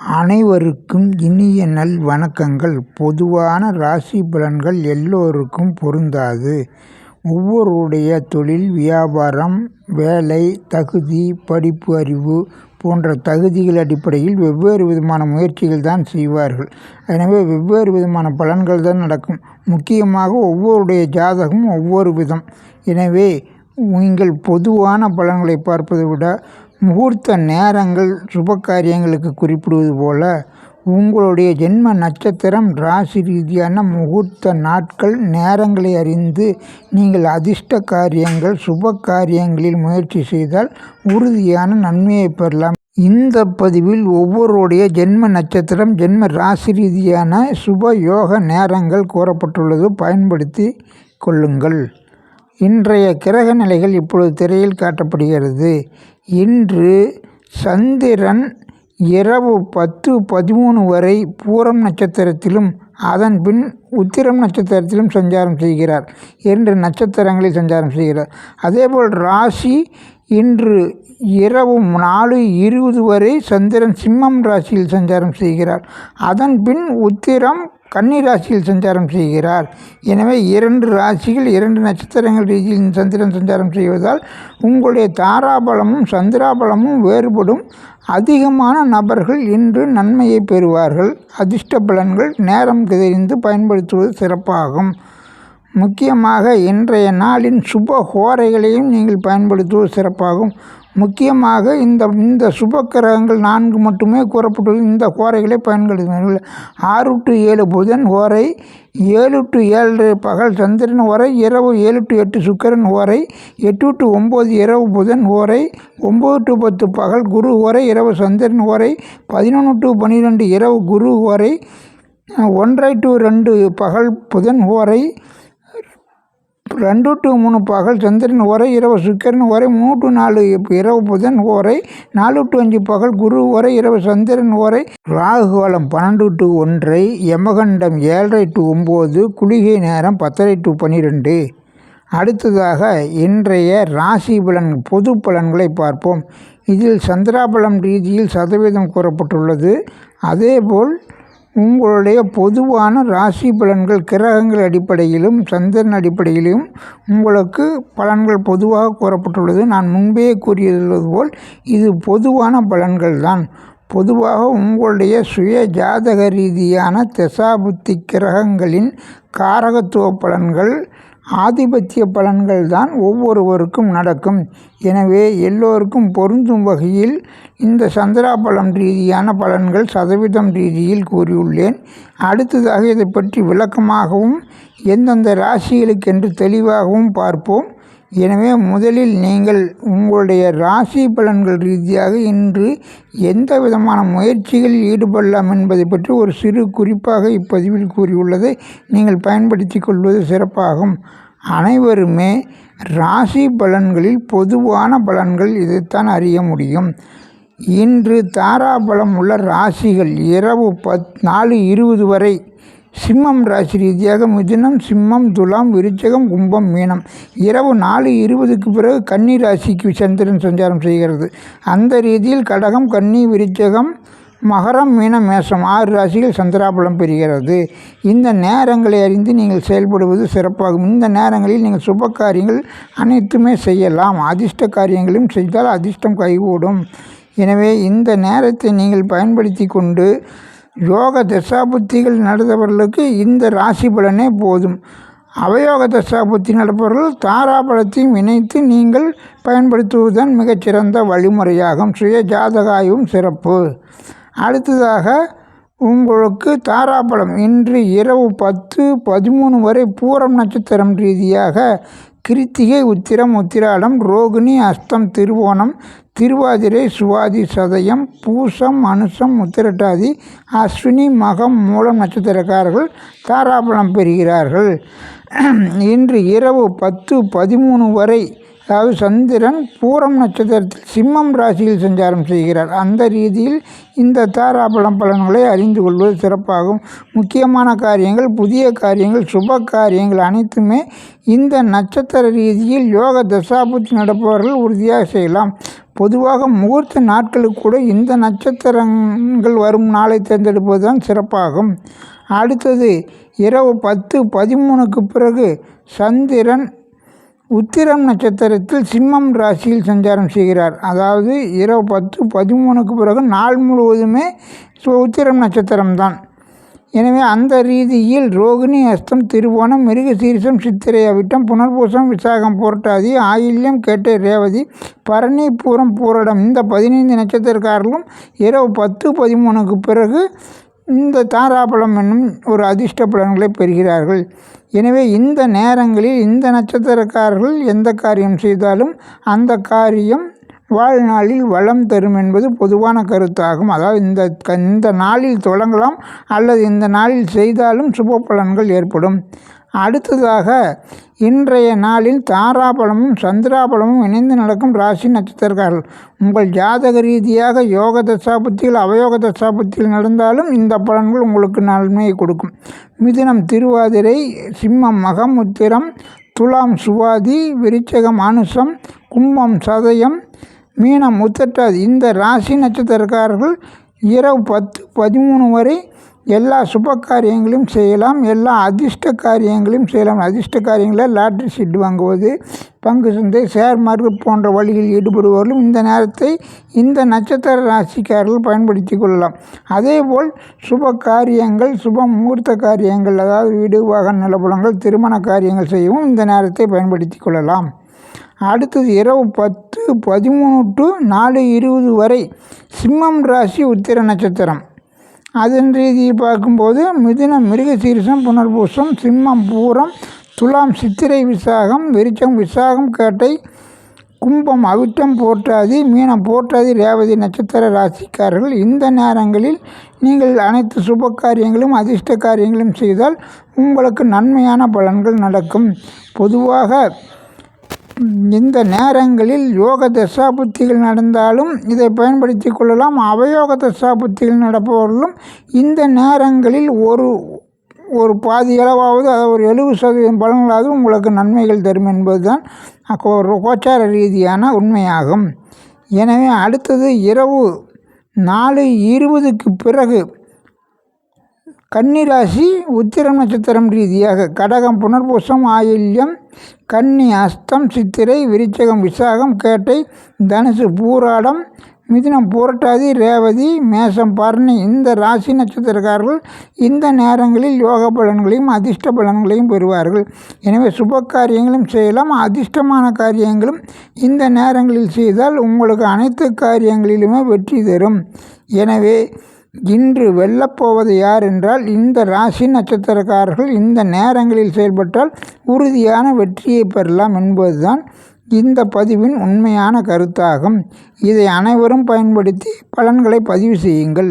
அனைவருக்கும் இனிய நல் வணக்கங்கள். பொதுவான ராசி பலன்கள் எல்லோருக்கும் பொருந்தாது. ஒவ்வொருடைய தொழில் வியாபாரம் வேலை தகுதி படிப்பு அறிவு போன்ற தகுதிகள் அடிப்படையில் வெவ்வேறு விதமான முயற்சிகள் தான் செய்வார்கள். எனவே வெவ்வேறு விதமான பலன்கள் தான் நடக்கும். முக்கியமாக ஒவ்வொருடைய ஜாதகமும் ஒவ்வொரு விதம். எனவே நீங்கள் பொதுவான பலன்களை பார்ப்பதை விட முகூர்த்த நேரங்கள் சுப காரியங்களுக்கு குறிப்பிடுவது போல உங்களுடைய ஜென்ம நட்சத்திரம் ராசி ரீதியான முகூர்த்த நாட்கள் நேரங்களை அறிந்து நீங்கள் அதிர்ஷ்ட காரியங்கள் சுப காரியங்களில் முயற்சி செய்தால் உறுதியான நன்மையை பெறலாம். இந்த பதிவில் ஒவ்வொருடைய ஜென்ம நட்சத்திரம் ஜென்ம ராசி ரீதியான சுப யோக நேரங்கள் கூறப்பட்டுள்ளது. பயன்படுத்தி கொள்ளுங்கள். இன்றைய கிரக நிலைகள் இப்பொழுது திரையில் காட்டப்படுகிறது. இன்று சந்திரன் இரவு பத்து பதிமூணு வரை பூரம் நட்சத்திரத்திலும் அதன் பின் உத்திரம் நட்சத்திரத்திலும் சஞ்சாரம் செய்கிறார். இரண்டு நட்சத்திரங்களில் சஞ்சாரம் செய்கிறார். அதேபோல் ராசி இன்று இரவு நாலு இருபது வரை சந்திரன் சிம்மம் ராசியில் சஞ்சாரம் செய்கிறார். அதன் பின் உத்திரம் கன்னி ராசியில் சஞ்சாரம் செய்கிறார். எனவே இரண்டு ராசிகள் இரண்டு நட்சத்திரங்கள் ரீதியில் சந்திரன் சஞ்சாரம் செய்வதால் உங்களுடைய தாராபலமும் சந்திராபலமும் வேறுபடும். அதிகமான நபர்கள் இன்று நன்மையை பெறுவார்கள். அதிர்ஷ்ட பலன்கள் நேரம் தெரிந்து பயன்படுத்துவது சிறப்பாகும். முக்கியமாக இன்றைய நாளின் சுப ஹோரைகளையும் நீங்கள் பயன்படுத்துவது சிறப்பாகும். முக்கியமாக இந்த இந்த சுப கிரகங்கள் நான்கு மட்டுமே கூறப்பட்டுள்ள இந்த கோரைகளை பயன்படுத்தினார்கள் ஆறு டு ஏழு புதன் ஓரை ஏழு டு ஏழு பகல் சந்திரன் ஓரை இரவு ஏழு டு எட்டு சுக்கரன் ஓரை எட்டு டு ஒம்பது இரவு புதன் ஓரை ஒம்பது டு பத்து பகல் குரு ஓரை இரவு சந்திரன் ஓரை பதினொன்று டு பன்னிரெண்டு இரவு குரு ஓரை ஒன்றரை டு ரெண்டு பகல் புதன் ஓரை ரெண்டு டு மூணு பகல் சந்திரன் ஒரே இரவு சுக்கரன் ஒரே மூணு டு நாலு இரவு புதன் ஓரை நாலு டு அஞ்சு பகல் குரு ஒரே இரவு சந்திரன் ஒரே ராகுகாலம் பன்னெண்டு டு ஒன்றை யமகண்டம் ஏழரை டு ஒம்பது குளிகை நேரம் பத்தரை டு பன்னிரெண்டு அடுத்ததாக இன்றைய ராசி பலன் பொது பலன்களை பார்ப்போம். இதில் சந்திராபலம் ரீதியில் சதவீதம் கூறப்பட்டுள்ளது. அதேபோல் உங்களுடைய பொதுவான ராசி பலன்கள் கிரகங்கள் அடிப்படையிலும் சந்திரன் அடிப்படையிலும் உங்களுக்கு பலன்கள் பொதுவாக கூறப்பட்டுள்ளது. நான் முன்பே கூறியது போல் இது பொதுவான பலன்கள் தான். பொதுவாக உங்களுடைய சுய ஜாதக ரீதியான தசாபுத்தி கிரகங்களின் காரகத்துவ பலன்கள் ஆதிபத்திய பலன்கள் தான் ஒவ்வொருவருக்கும் நடக்கும். எனவே எல்லோருக்கும் பொருந்தும் வகையில் இந்த சந்திராபலம் ரீதியான பலன்கள் சதவீதம் ரீதியில் கூறியுள்ளேன். அடுத்ததாக இதை பற்றி விளக்கமாகவும் எந்தெந்த ராசிகளுக்கென்று தெளிவாகவும் பார்ப்போம். எனவே முதலில் நீங்கள் உங்களுடைய ராசி பலன்கள் ரீதியாக இன்று எந்த விதமான முயற்சிகளில் ஈடுபடலாம் என்பதை பற்றி ஒரு சிறு குறிப்பாக இப்பதிவில் கூறியுள்ளதை நீங்கள் பயன்படுத்தி கொள்வது சிறப்பாகும். அனைவருமே ராசி பலன்களில் பொதுவான பலன்கள் இதைத்தான் அறிய முடியும். இன்று தாராபலம் உள்ள ராசிகள் இரவு பத் நாலு இருபது வரை சிம்மம் ராசி ரீதியாக மிதுனம் சிம்மம் துலாம் விருச்சகம் கும்பம் மீனம். இரவு நாலு இருபதுக்கு பிறகு கன்னி ராசிக்கு சந்திரன் சஞ்சாரம் செய்கிறது. அந்த ரீதியில் கடகம் கன்னி விருச்சகம் மகரம் மீனம் மேசம் ஆறு ராசிகள் சந்திராபலம் பெறுகிறது. இந்த நேரங்களை அறிந்து நீங்கள் செயல்படுவது சிறப்பாகும். இந்த நேரங்களில் நீங்கள் சுப காரியங்கள் அனைத்துமே செய்யலாம். அதிர்ஷ்ட காரியங்களும் செய்தால் அதிர்ஷ்டம் கைகூடும். எனவே இந்த நேரத்தை நீங்கள் பயன்படுத்தி கொண்டு யோக தசாபுத்திகள் நடந்தவர்களுக்கு இந்த ராசி பலனே போதும். அவயோக தசாபுத்தி நடப்பவர்கள் தாராபலத்தையும் இணைத்து நீங்கள் பயன்படுத்துவதுதான் மிகச்சிறந்த வழிமுறையாகும். சுய ஜாதகாயும் சிறப்பு. அடுத்ததாக உங்களுக்கு தாராபலம் இன்று இரவு பத்து பதிமூணு வரை பூரம் நட்சத்திரம் ரீதியாக கிருத்திகை உத்திரம் உத்திராடம் ரோகிணி அஸ்தம் திருவோணம் திருவாதிரை சுவாதி சதயம் பூசம் அனுசம் உத்திரட்டாதி அஸ்வினி மகம் மூலம் நட்சத்திரக்காரர்கள் தாராபலம் பெறுகிறார்கள். இன்று இரவு பத்து பதிமூணு வரை அதாவது சந்திரன் பூரம் நட்சத்திரத்தில் சிம்மம் ராசியில் சஞ்சாரம் செய்கிறார். அந்த ரீதியில் இந்த தாராபலம் பலன்களை அறிந்து கொள்வது சிறப்பாகும். முக்கியமான காரியங்கள் புதிய காரியங்கள் சுப காரியங்கள் அனைத்துமே இந்த நட்சத்திர ரீதியில் யோக தசாபுத்தி நடப்பவர்கள் உறுதியாக செய்யலாம். பொதுவாக முகூர்த்த நாட்களுக்கு கூட இந்த நட்சத்திரங்கள் வரும் நாளை தேர்ந்தெடுப்பது தான் சிறப்பாகும். அடுத்தது இரவு பத்து பதிமூணுக்கு பிறகு சந்திரன் உத்திரம் நட்சத்திரத்தில் சிம்மம் ராசியில் சஞ்சாரம் செய்கிறார். அதாவது இரவு பத்து பதிமூணுக்கு பிறகு நாள் முழுவதுமே உத்திரம் நட்சத்திரம்தான். எனவே அந்த ரீதியில் ரோகிணி அஸ்தம் திருவோணம் மிருகசீரிசம் சித்திரை அவிட்டம் புனர்பூசம் விசாகம் புரட்டாதி ஆயில்யம் கேட்டை ரேவதி பரணி பூரம் பூரடம் இந்த பதினைந்து நட்சத்திரக்காரர்களும் இரவு பத்து பதிமூணுக்கு பிறகு இந்த தாராபலம் என்னும் ஒரு அதிர்ஷ்ட பலன்களை பெறுகிறார்கள். எனவே இந்த நேரங்களில் இந்த நட்சத்திரக்காரர்கள் எந்த காரியம் செய்தாலும் அந்த காரியம் வாழ்நாளில் வளம் தரும் என்பது பொதுவான கருத்தாகும். அதாவது இந்த இந்த நாளில் தொடங்கலாம் அல்லது இந்த நாளில் செய்தாலும் சுப பலன்கள் ஏற்படும். அடுத்ததாக இன்றைய நாளில் தாராபலமும் சந்திராபலமும் இணைந்து நடக்கும் ராசி நட்சத்திரக்காரர்கள் உங்கள் ஜாதக ரீதியாக யோக தசாபுத்தியில் அவயோக தசாபுத்தியில் நடந்தாலும் இந்த பலன்கள் உங்களுக்கு நன்மையை கொடுக்கும். மிதுனம் திருவாதிரை சிம்மம் மகம் உத்திரம் துலாம் சுவாதி விருச்சகம் அனுசம் கும்பம் சதயம் மீனம் முத்தட்டாது இந்த ராசி நட்சத்திரக்காரர்கள் இரவு பத்து பதிமூணு வரை எல்லா சுப காரியங்களையும் செய்யலாம் எல்லா அதிர்ஷ்ட காரியங்களையும் செய்யலாம். அதிர்ஷ்ட காரியங்களில் லாட்ரி சீட் வாங்குவது பங்கு சந்தை ஷேர் மார்க்கெட் போன்ற வழியில் ஈடுபடுபவர்களும் இந்த நேரத்தை இந்த நட்சத்திர ராசிக்காரர்கள் பயன்படுத்தி கொள்ளலாம். அதேபோல் சுப காரியங்கள் சுப முகூர்த்த காரியங்கள் அதாவது வீடு வாகன நிலப்படங்கள் திருமண காரியங்கள் செய்யவும் இந்த நேரத்தை பயன்படுத்தி கொள்ளலாம். அடுத்தது இரவு பத்து பதிமூணு டு நாலு இருபது வரை சிம்மம் ராசி உத்திர நட்சத்திரம். அதன் ரீதியை பார்க்கும்போது மிதுனம் மிருகசீரிசம் புனர்பூசம் சிம்மம் பூரம் துலாம் சித்திரை விசாகம் விருச்சம் விசாகம் கேட்டை கும்பம் அவிட்டம் போற்றாதி மீனம் போற்றாதி ரேவதி நட்சத்திர ராசிக்காரர்கள். இந்த நேரங்களில் நீங்கள் அனைத்து சுப காரியங்களும் அதிர்ஷ்ட காரியங்களும் செய்தால் உங்களுக்கு நன்மையான பலன்கள் நடக்கும். பொதுவாக இந்த நேரங்களில் யோக தசாபுத்திகள் நடந்தாலும் இதை பயன்படுத்தி கொள்ளலாம். அவயோக தசாபுத்திகள் நடப்பவர்களும் இந்த நேரங்களில் ஒரு ஒரு பாதி அளவாவது அதாவது ஒரு எழுபது சதவீதம் பலன்களாவது உங்களுக்கு நன்மைகள் தரும் என்பதுதான் ஒரு கோச்சார ரீதியான உண்மையாகும். எனவே அடுத்தது இரவு நாலு இருபதுக்கு பிறகு கன்னிராசி உத்திரம் நட்சத்திரம் ரீதியாக கடகம் புனர்பூசம் ஆயில்யம் கன்னி அஸ்தம் சித்திரை விருச்சகம் விசாகம் கேட்டை தனுசு பூராடம் மிதினம் புரட்டாதி ரேவதி மேசம் பரணி இந்த ராசி நட்சத்திரக்காரர்கள் இந்த நேரங்களில் யோக பலன்களையும் அதிர்ஷ்ட பலன்களையும் பெறுவார்கள். எனவே சுப காரியங்களும் செய்யலாம். அதிர்ஷ்டமான காரியங்களும் இந்த நேரங்களில் செய்தால் உங்களுக்கு அனைத்து காரியங்களிலுமே வெற்றி தரும். எனவே இன்று வெல்லப்போவது யார் என்றால் இந்த ராசி நட்சத்திரக்காரர்கள் இந்த நேரங்களில் செயல்பட்டால் உறுதியான வெற்றியை பெறலாம் என்பதுதான் இந்த பதிவின் உண்மையான கருத்தாகும். இதை அனைவரும் பயன்படுத்தி பலன்களை பதிவு செய்யுங்கள்.